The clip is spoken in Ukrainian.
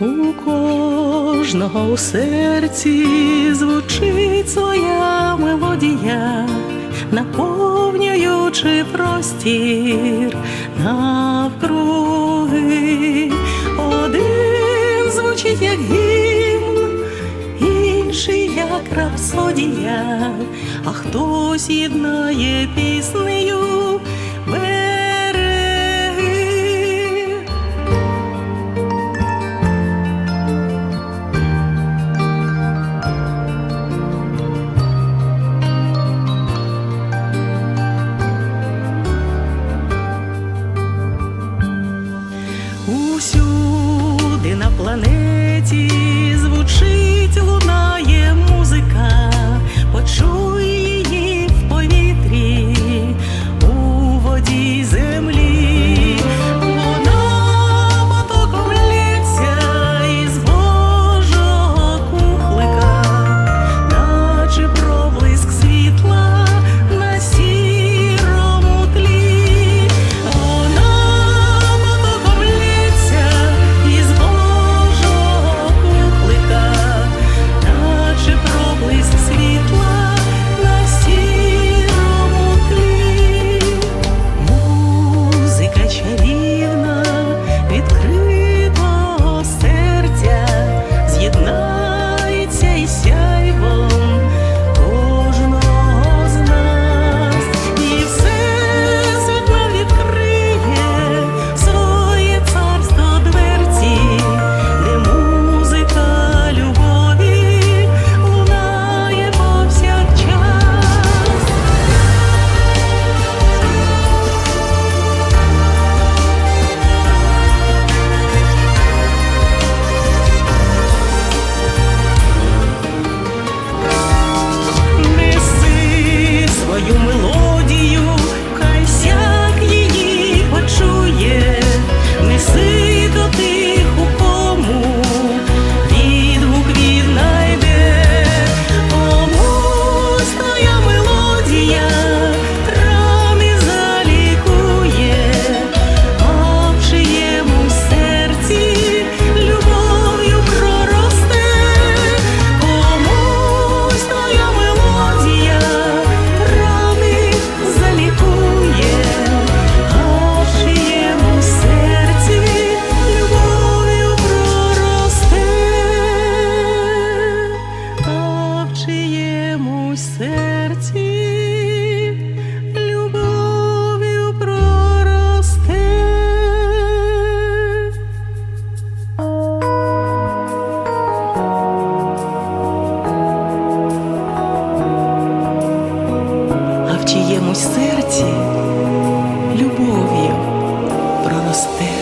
У кожного у серці звучить своя мелодія, наповнюючи простір навкруги. Один звучить як гімн, інший як рапсодія, а хтось єднає піснею Усюди на планеті звучить, лунає музика, почуй серці любов'ю проросте.